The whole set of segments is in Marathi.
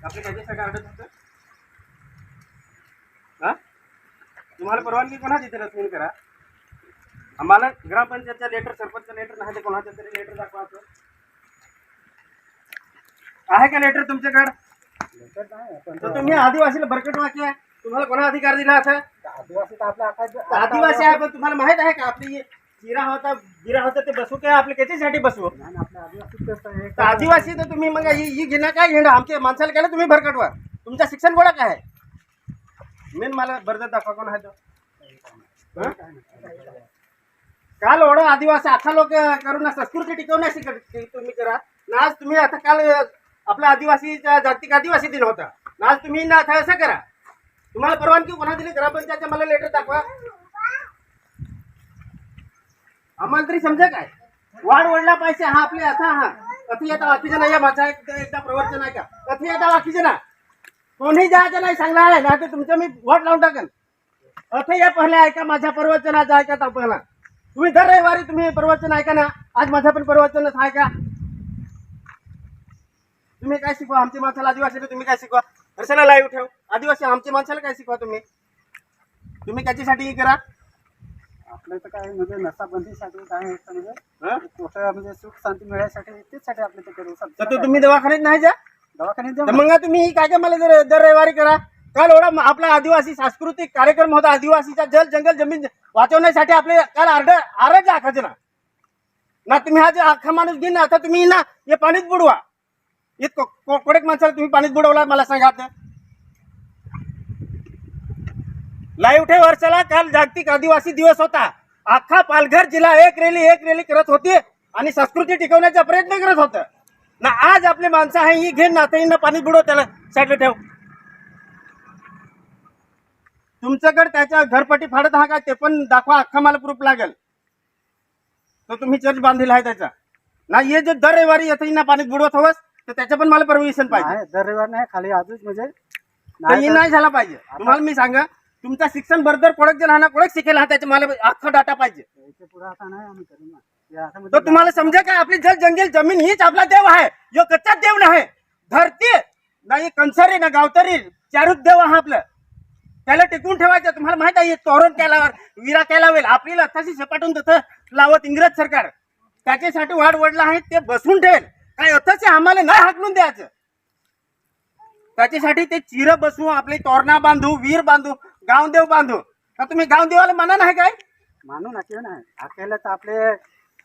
आपले हा? तुम्हाला परवानगी कोणाची इथे रचना करा आम्हाला ग्रामपंचायतच्या लेटर सरपंच लेटर नाही ते कोणाचं तरी लेटर दाखवायचं आहे का लेटर तुमच्याकडे लेटर नाही तर तुम्ही आदिवासीला भरकट वाक्य तुम्हाला कोणा अधिकार दिला असं आदिवासी तर आपल्या आता आदिवासी आहे पण तुम्हाला माहित आहे का आपली हे जिरा होता गिरा होता ते बसू काय आपले त्याच्यासाठी बसू? आदिवासी तर आदिवासी तर तुम्ही मग ही ही घेणं काय घेणं? आमच्या माणसाला केलं तुम्ही भरकटवा तुमचं शिक्षण गोळा काय? आहे मेन मला भरदा दाखवा कोण आहे तो. काल ओढा आदिवासी आता लोक करून ना संस्कृती टिकवण्याची तुम्ही करा. ना आज तुम्ही आता काल आपला आदिवासीचा जागतिक आदिवासी दिन होता. ना आज तुम्ही ना आता असं करा. तुम्हाला परवानगी कोणा दिली? ग्रामपंचायतच्या मला लेटर दाखवा. आम्हाला तरी समजा काय? वाढ वडला पाहिजे हा आपले आता हा. कथी येता बाकीचे नाही माझा एक- एकदा प्रवर्तन आहे का कथी येता बाकीचे ना? कोणी जायचं नाही सांगणार आहे. ना तर तुमचं मी वाट लावून टाकेन. अथे या पहिले ऐका माझ्या प्रवचनाचं ऐका तर पहिला तुम्ही दर रविवारी तुम्ही प्रवचन ऐका ना. आज माझं पण प्रवचनच आहे का तुम्ही काय शिकवा? आमची माणसाला आदिवासी तुम्ही काय शिकवा? कशाला लाईव्ह ठेव. आदिवासी आमची माणसाला काय शिकवा तुम्ही? तुम्ही त्याच्यासाठी हे करा. आपलं तर काय म्हणजे नसाबंदीसाठी काय तर म्हणजे हं? म्हणजे सुख शांती मिळायसाठी तेचसाठी आपलं ते करू तर तो तुम्ही दवाखान्यात नाही जा? दवाखान्यात तर मग तुम्ही काय काय मला दर दर रविवारी करा. काल एवढा आपला आदिवासी सांस्कृतिक कार्यक्रम होता. आदिवासीचा जल जंगल जमीन वाचवण्यासाठी आपले काल अर्ध आरज आखायचे ना ना तुम्ही हा जे अख्खा माणूस घेईन ना आता तुम्ही ना हे पाणीच बुडवा. इतकं को- कोडेक माणसाला तुम्ही पाणीच बुडवला मला सांगा आता. लाईव्ह ठे वर्षाला. काल जागतिक आदिवासी दिवस होता. अख्खा पालघर जिल्हा एक रेली एक रेली करत होती आणि संस्कृती टिकवण्याचा प्रयत्न करत होत. ना आज आपले माणसं आहे ही घेऊन नातं पाणी बुडव त्याला. साईडला ठेव. तुमच्याकडे त्याच्या घरपट्टी फाडत हा का? ते पण दाखवा अख्खा मला प्रूफ लागेल. तो तुम्ही चर्च बांधलेला आहे त्याचा. ना हे जे दर रविवारी येतं ना पाणी बुडवत हवंस तर त्याचं पण मला परमिशन पाहिजे. दर रविवार नाही खाली आजच म्हणजे तर तर- नाही झाला पाहिजे. तुम्हाला मी सांगा तुमचा शिक्षण बरोबर कोडक जे राहणार कोडक शिकेल हा त्याचे मला अख्खा डाटा पाहिजे. याच्यापुढे आता नाही आम्ही करू ना तर म्हणजे तुम्हाला समजा काय आपली जल जंगल जमीन हीच आपला देव आहे जो कच्चा देव नाही. धरती नाही कंसारी ना गावतरी चारूच देव हा आपलं. त्याला टिकून ठेवायचं तुम्हाला माहीत आहे हे तोरण केल्यावर विरा केला होईल आपली लथाशी सपाटून तसं लावत इंग्रज सरकार. त्याच्यासाठी वाढ वडला आहे ते बसून ठेवेल. काय अथच आम्हाला नाही हाकलून द्यायचं. त्याच्यासाठी ते चिर बसवू आपले तोरणा बांधू वीर बांधू गावदेव बांधू. का तुम्ही गावदेवाला म्हणा नाही काय? मानू ना किंवा नाही. अखेला तर आपले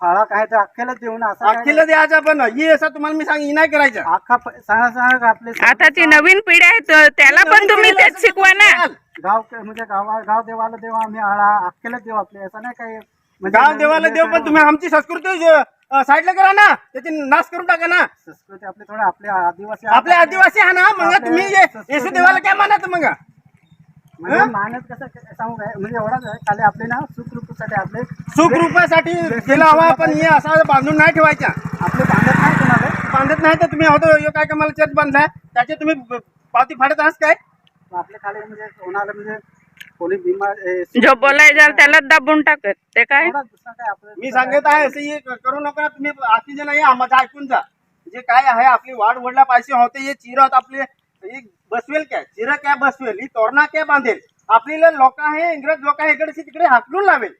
फाळा काय तर अखेलाच देऊ ना असं काय अखिल द्यायचा पण ही असं तुम्हाला मी सांग ही नाही करायचं. नाही. अख्खा प- सांगा सांगा आपले आताची नवीन पिढी आहे तर त्याला पण तुम्ही तेच शिकवा ना. गाव म्हणजे गाव गाव देवाला देव आम्ही आळा अख्खेलाच देव आपले. असं नाही काय म्हणजे गाव देवाला देव पण तुम्ही आमची संस्कृती अ, साईडला करा ना. त्याची नाश करून टाका ना. संस्कृती आपले थोडे आपले आदिवासी आपले आदिवासी आहे ना मग तुम्ही ये- येशू देवाला काय मानत मग? म्हणजे? मानत कसं सांगू काय? म्हणजे एवढाच आहे. खाली आपले ना सुखरूपसाठी आपले. सुखरूपासाठी केला हवा पण हे असा बांधून नाही ठेवायचा आपले बांधत नाही कोणाला बांधत नाही तर तुम्ही होतो ह्यो काय का मला चर्च बांधलाय त्याचे तुम्ही पावती फाडत आहात काय? आपले खाली म्हणजे कोणाला म्हणजे कोणी बिमार जो बोलायचा त्याला दाबून टाकत. ते काय? एवढाच दुसरं काय आपलं? मी सांगत आहे असं हे करू नका तुम्ही जे नाही माझं ऐकून जा. जे काय आहे आपली वाढ वडला पाहिजे होते हे चिरत आपले. ही बसवेल काय? चिर काय बसवेल? ही तोरणा काय बांधेल? आपली लोक आहे इंग्रज लोक आहे इकडे तिकडे हाकलून लावेल.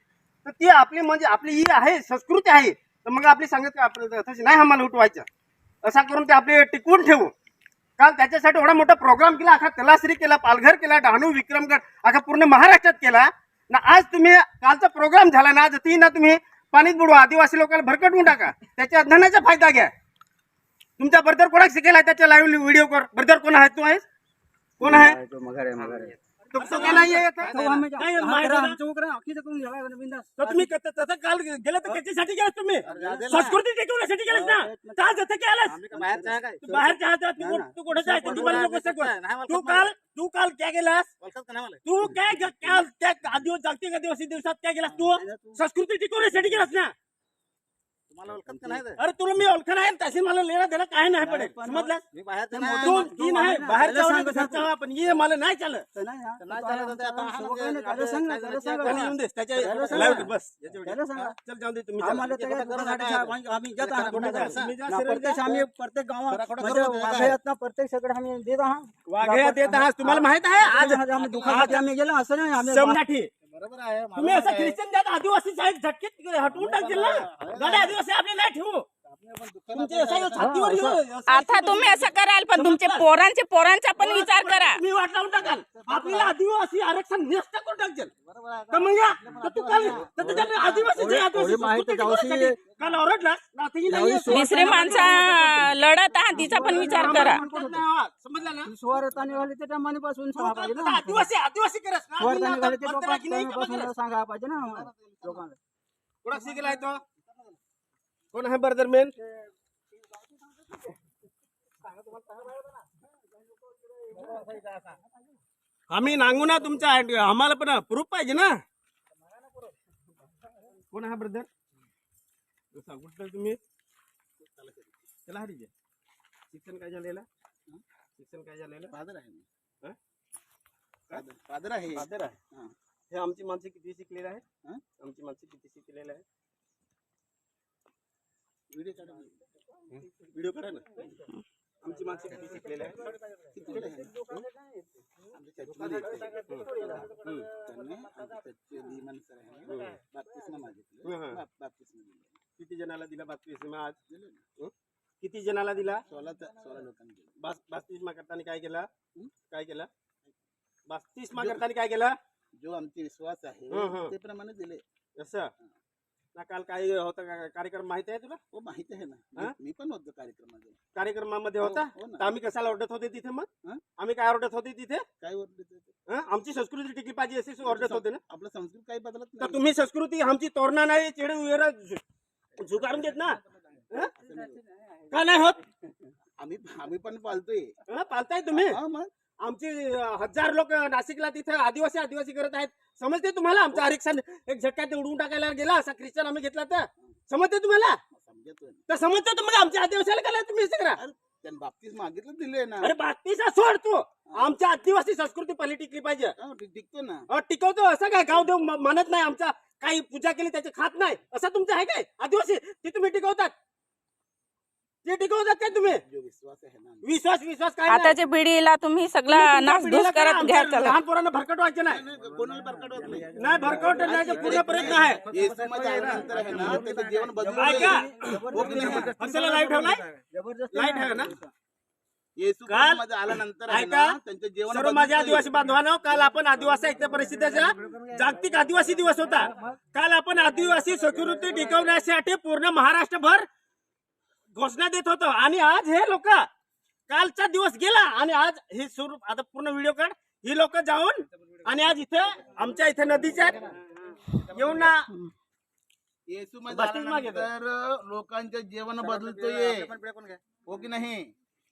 तर ती आपली म्हणजे आपली ही आहे संस्कृती आहे. तर मग आपली सांगत का आपलं तशी नाही आम्हाला उठवायचं. असा करून ते आपले टिकवून ठेवू. काल त्याच्यासाठी एवढा मोठा प्रोग्राम केला अखा तलासरी केला पालघर केला डहाणू विक्रमगड अखा पूर्ण महाराष्ट्रात केला. ना आज तुम्ही कालचा प्रोग्राम झाला ना आज ती ना तुम्ही पाणीच बुडवा. आदिवासी लोकांना भरकटवून टाका. त्याच्या धनाचा फायदा घ्या. तुमच्या बरोबर कोणाक शिकेल आहे त्याच्या लाईव्ह व्हिडिओ कर बरोबर कोण आहे? तू आहेस? कोण आहे? तो तो का नाही आहे? आता? नाही, माहीत आहे ना? तर तुम्ही क- तसं काल गेलं तर त्याच्यासाठी गेलात तुम्ही. संस्कृती टिकवण्यासाठी ना. जसं केलंस तू बाहेरच्या हातात तू तू कुठे जायचं? तू मला. तू काल तू काल काय गेलास? तू काय ग- काल त्या आदिवासी जागतिक आदिवासी दिवसात काय गेलास तू संस्कृती टिकवण्यासाठी गेलास ना. तुम्हाला ओळखत का नाही ते? अरे तुला मी ओळखण आहे तशी मला लेणं देणं काय नाही पडेल. समजलं? मी बाहेरचं ते नाही. दोन तीन आहे बाहेरचा त्याला वगैरे सांग, घरचा हा, ये मला नाही चालत. नाही चालत होते, आता हा म्हणजे त्याला सांग ना, त्याला सांग त्याला येऊन दे त्याच्या त्याला सांगा. live बस याच्या त्याला सांगा. चल जाऊन दे तुम्ही आम्हाला चला. ते काय दुकानासाठी आम्ही- आम्ही जात आहात? तुम्ही जा ना, सरळ प्रत्येक जा. आम्ही प्रत्येक गावात जरा कुठं म्हणजे करून देता वाघायात ना प्रत्येक सगळं आम्ही देत आहात वाघ्या देत आहात तुम्हाला माहित आहे? आज आज आम्ही दुकानात आम्ही गेलो असं नाही आम्ही समजाठी बरोबर आहे मला तुम्ही असं. ख्रिश्चन जात आदिवासी साहेब झटकीत हटवून टाकतील ना? गड्या आदिवासी आपले नाही ठेवू. आता तुम्ही असं कराल पण तुमचे पोरांचे पोरांचा पण विचार करा. तुम्ही वाट लावून टाकाल. आपल्याला आदिवासी आरक्षण नष्ट करून टाकतील. तर मग तू काल आदिवासी आदिवासी काल माणसं लढत आहात तिचा पण विचार करा. समजलं ना? पासून सांगा पाहिजे ना आदिवासी आदिवासी ते. सांगा पाहिजे लोकांना. शिकलाय तो? कोण आहे ब्रदर मेन? आम्ही नांगू ना तुमच्या आम्हाला पण प्रूफ पाहिजे ना? कोण आहे ब्रदर? कुठं तुम्ही? चला हरीजे। शिक्षण काय झालेलं? शिक्षण काय झालेलं? फादर आहे. हं? फादर आहे. फादर आहे. हं. हे आमची माणसं किती शिकलेली आहेत? आमची माणसं किती शिकलेली आहेत? व्हिडिओ काढा. करा ना. आमची माणसं किती शिकलेली आहे. चर्चमध्ये. त्यांनी दिमान आहे ना, बाप्तिस्मा मागितलं. बाप- बाप्तिस्मा दिलं. किती जणाला दिला बाप्तिस्मा आज? दिलं किती जणाला दिला? सोळा सोळा लोकांनी दिलं. बाप्तिस्मा करताना काय केला? काय केला? बाप्तिस्मा करताना काय केला? जो आमचे विश्वास आहे. ते प्रमाणे दिले. असं? ना काल काय होतं कार्यक्रम माहिती आहे तुला हो माहिती आहे ना? मी- पण होतो कार्यक्रमामध्ये कार्यक्रमामध्ये होता हो ना. तर आम्ही कशाला ओरडत होते तिथे मग हं? आम्ही काय ओरडत होते तिथे काय ओरडत होते? हं? आमची संस्कृती टिकली पाहिजे असे ओरडत होते ना आपलं संस्कृत काही बदलत तर नाही तुम्ही संस्कृती आमची तोरणा नाही चेडे झु- झुगारून देत ना हं? का नाही होत आम्ही आम्ही पण पालतोय हं? तुम्ही हा मग आमचे हजार लोक नाशिकला तिथे आदिवासी आदिवासी करत आहेत. समजते तुम्हाला? आमचं आरक्षण एक झटक्यात उडवून टाकायला गेला असा ख्रिश्चन आम्ही घेतला तर? समजते तुम्हाला. तर समजते तुम्हाला? आमच्या आदिवासीला काय तुम्ही करा बाप्तीस मागितलं दिले ना. अरे बाकीचा सोड तू. आमच्या आदिवासी संस्कृती पली टिकली पाहिजे. हा, टिक- टिकतो ना. टिकवतो. असं काय गाव देव म- म्हणत नाही आमचा. काही पूजा केली त्याचे खात नाही. असं तुमचं आहे काय? आदिवासी ते तुम्ही टिकवतात. ते तुम्ही. जो विश्वास आहे ना. विश्वास विश्वास काय नाही. आताच्या पिढीला तुम्ही सगळा तुमच्या नासधूस पिढीला काय करत घ्या आमच्या चला. लहान पोरांना भरकट व्हायचं नाही. नाही, कोणाला बरकट होत नाही. नाही भरकट नाही पूर्ण प्रयत्न आहे. येशू मध्ये आल्यानंतर आहे ना त्याचं जीवन बदलून ऐका. हो की नाही? हर्षला लाईव्ह ठेवलाय? जबरदस्त लाइट आहे ना? येशू काल- मध्ये आल्यानंतर आहे ऐका. ना त्यांचं जीवन सर्व बदलून माझ्या. आदिवासी बांधवांनो काल आपण आदिवासी ऐक्य परिषदेचा जागतिक आदिवासी दिवस होता. काल आपण आदिवासी संस्कृती टिकवण्यासाठी पूर्ण महाराष्ट्रभर घोषणा देत होतो. आणि आज हे लोक कालचा दिवस गेला आणि आज हे सुरू आता पूर्ण व्हिडिओ काढ. ही लोक जाऊन आणि आज इथे आमच्या इथे नदीच्या येऊन ना येशू मध्ये मागे आल्यानंतर लोकांचं जीवन बदलतोय. हो की नाही?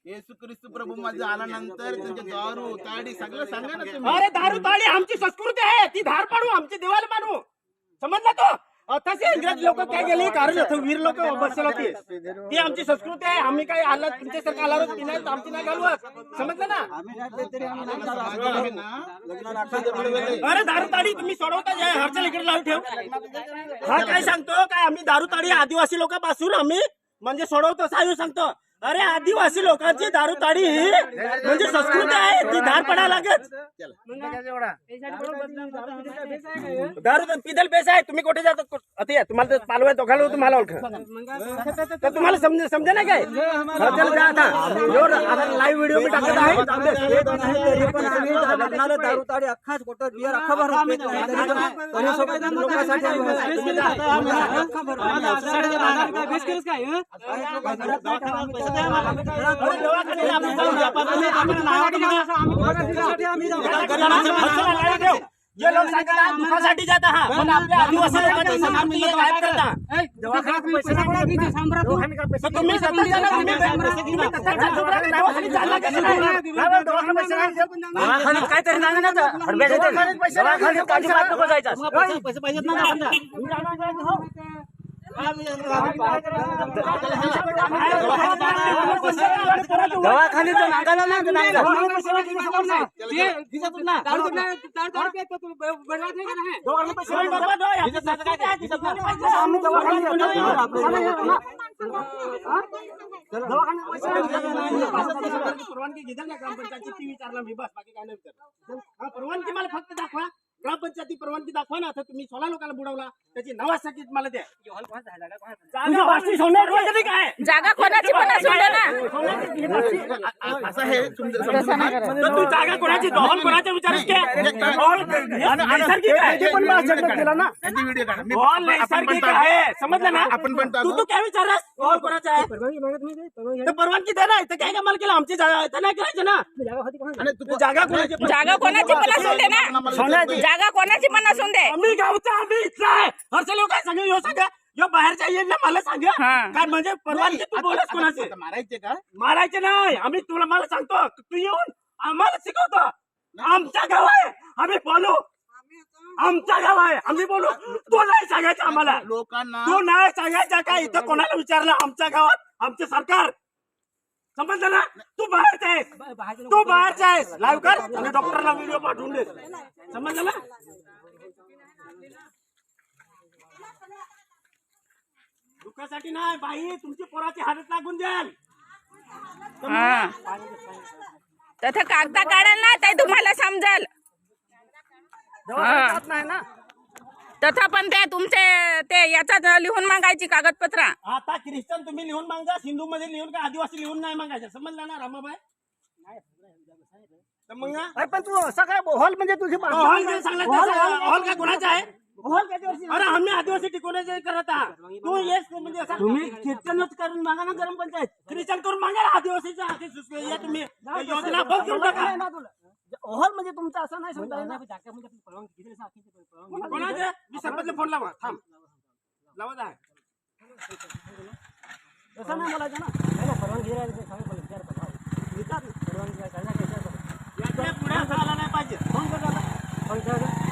येशू ख्रिस्त प्रभू मध्ये आल्यानंतर त्यांचे दारू ताडी सगळं सांगा ना तुम्ही. अरे दारू ताळी आमची संस्कृती आहे. ती धार पाडू आमची देवाला मानू. समजला तो? तसे इंग्रज लोक काय गेले कारण वीर लोक बसले होते. ती आमची संस्कृती आहे. आम्ही काय आला तुमच्यासारखं आला ती नाही आमची नाही घालवत. समजलं ना? अरे दारू ताडी तुम्ही सोडवता? जे हरच्या इकडे लावून ठेव. हा काय सांगतो? काय आम्ही दारू ताडी आदिवासी लोकांपासून आम्ही म्हणजे सोडवतो सायू सांगतो. अरे आदिवासी लोकांची दारू ताडी ही म्हणजे संस्कृती आहे ती धार पडायला लागत दारू पिदल बेस आहे तुम्ही कुठे जाता कु- आता या, तुम्हाला तर पालवाय तो घालू तुम्हाला ओळख तर तुम्हाला समजे समजे नाही काय हा, चला जा आता एवढं, आता लाईव्ह व्हिडिओ मी टाकत आहे येत नाही तरी पण आम्ही लग्नाला दारू ताडी अख्खाच खोटं बियर अख्खा भरून तरी तरी आम्ही जा. आम्ही लोक सांगतात दुखासाठी जात आहात पण आपल्या आदिवासी लोकांची संस्कृती हे गायब करता? तर तुम्ही ना, दवाखान्यात चालला का? नाही? नाही, दवाखान्यात पैसे. दवाखान्यात काहीतरी नाही ना तर. दवाखान्यात पैसे नाही. देत. दवाखान्यात नागाला ना नाही परवानगी घेतली ना ग्रामपंचायतची ती विचारला मी बस बाकी काय नाही विचारलं हा, परवानगी मला फक्त दाखवा ग्रामपंचायती परवानगी दाखवा ना. आता तुम्ही सोळा लोकांना बुडवला त्याची नवासाठी मला द्या. जागा वाशी सोडणार वगैरे काय जागा कोणाची पण असू दे ना. असं हे तुमचं समजून घ्या. तर तू जागा कोणाची? आहे. केला ना. नैसर्गिक समजलं ना? आपण पण तू. तू काय विचारस हॉल कोणाचा आहे? तर परवानगी दे ना. इथं काय कमाल केलं? आमची जागा इथं नाही करायचं ना. आणि तू तू जागा कोणाची पण- जागा कोणाची पण असू दे ना. सोन्याची. जागा कोणाची पण असू दे. आम्ही गावचा आम्ही इथला आहे. हर्षल काय सांगा यो सांगा यो. बाहेरच्या येईल ना मला सांगा. हा. काय म्हणजे परवानगी तू बोलस कोणाची आता मारायचे का? मारायचे नाही. आम्ही तुला मला सांगतो. तू येऊन आम्हाला शिकवतो. आमच्या गाव आहे. आम्ही बोलू. आमच्या गाव आहे. आम्ही बोलू. तू नाही सांगायचं आम्हाला. लोकांना तू नाही सांगायचं का? इथं कोणाला विचारलं? आमच्या गावात आमचे सरकार. समजलं ना? तू बाहेरचा आहेस. तू बाहेरचा आहेस. लाईव्ह कर. आणि डॉक्टरला व्हिडिओ पाठवून दे. समजलं दुःखासाठी नाही बाई तुमची पोराची हालत लागून द्याल हा. तसं कागदा काढाल ना ते तुम्हाला समजल. हा. नाही ना? तथा पण ते तुमचे ते याच्यात लिहून मागायची कागदपत्र. आता ख्रिश्चन तुम्ही लिहून मागा हिंदू मध्ये लिहून का आदिवासी लिहून नाही मागायचं? समजलं ना रामाबाई? मग? अरे पण तू असं काय हॉल म्हणजे तुझी हॉल जे सांगला हॉल काय कोणाचा आहे अरे आम्ही आदिवासी टिकवण्याचे करत आहात तू येस म्हणजे असं- तुम्ही ख्रिश्चनच करून मागा ना ग्रामपंचायत ख्रिश्चन करून मागा ना आदिवासीच्या हाती या तुम्ही योजना बंद करून टाका हॉल म्हणजे तुमचं असं नाही येणार. कोणाचे मी सरपंचला फ़ोन लावा थांब लावा जा तसं नाही बोलायचं ना परवानगी याच्या पुढे झाला नाही पाहिजे फोन कर दादा. फोन कर दादा.